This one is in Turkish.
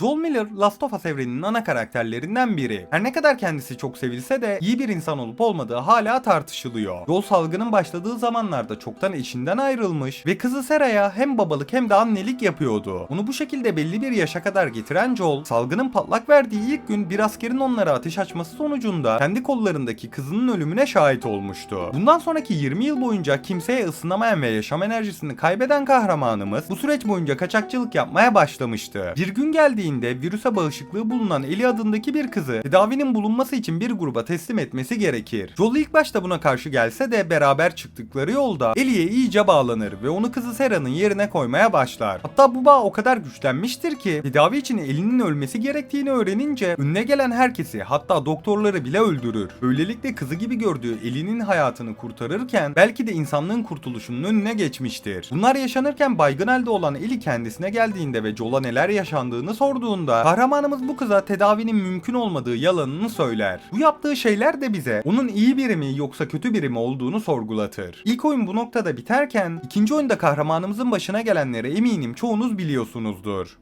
Joel Miller, Last of Us evreninin ana karakterlerinden biri. Her ne kadar kendisi çok sevilse de iyi bir insan olup olmadığı hala tartışılıyor. Joel salgının başladığı zamanlarda çoktan eşinden ayrılmış ve kızı Sarah'ya hem babalık hem de annelik yapıyordu. Onu bu şekilde belli bir yaşa kadar getiren Joel, salgının patlak verdiği ilk gün bir askerin onlara ateş açması sonucunda kendi kollarındaki kızının ölümüne şahit olmuştu. Bundan sonraki 20 yıl boyunca kimseye ısınamayan ve yaşam enerjisini kaybeden kahramanımız bu süreç boyunca kaçakçılık yapmaya başlamıştı. Bir gün geldiğinde virüse bağışıklığı bulunan Ellie adındaki bir kızı tedavinin bulunması için bir gruba teslim etmesi gerekir. Joel ilk başta buna karşı gelse de beraber çıktıkları yolda Ellie'ye iyice bağlanır ve onu kızı Sera'nın yerine koymaya başlar. Hatta bu bağ o kadar güçlenmiştir ki tedavi için Ellie'nin ölmesi gerektiğini öğrenince önüne gelen herkesi hatta doktorları bile öldürür. Böylelikle kızı gibi gördüğü Ellie'nin hayatını kurtarırken belki de insanlığın kurtuluşunun önüne geçmiştir. Bunlar yaşanırken baygın halde olan Ellie kendisine geldiğinde ve Joel'a neler yaşandığını sorduğunda kahramanımız bu kıza tedavinin mümkün olmadığı yalanını söyler. Bu yaptığı şeyler de bize onun iyi biri mi yoksa kötü biri mi olduğunu sorgulatır. İlk oyun bu noktada biterken ikinci oyunda kahramanımızın başına gelenleri eminim çoğunuz biliyorsunuzdur.